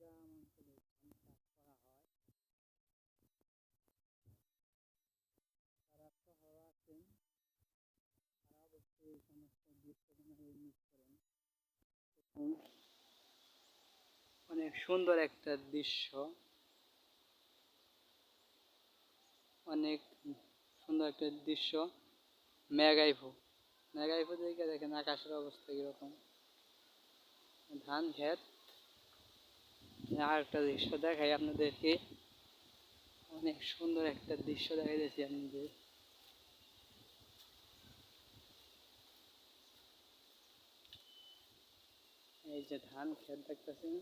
গ্রাম অঞ্চলে চাষ করা হয়। যারা শহরে আছেন। তারা অবশ্যই এই সমস্ত মিস করেন। অনেক সুন্দর একটা দৃশ্য। অনেক সুন্দর একটা দৃশ্য। মেঘাইফু। মেঘাইফু দেখে দেখেন আকাশের অবস্থা কীরকম। ধান ক্ষেত। আর একটা দৃশ্য দেখাই আপনাদেরকে। অনেক সুন্দর একটা দৃশ্য দেখাই দিয়েছি আপনাদের এই যে ধান খেত দেখতেছেন?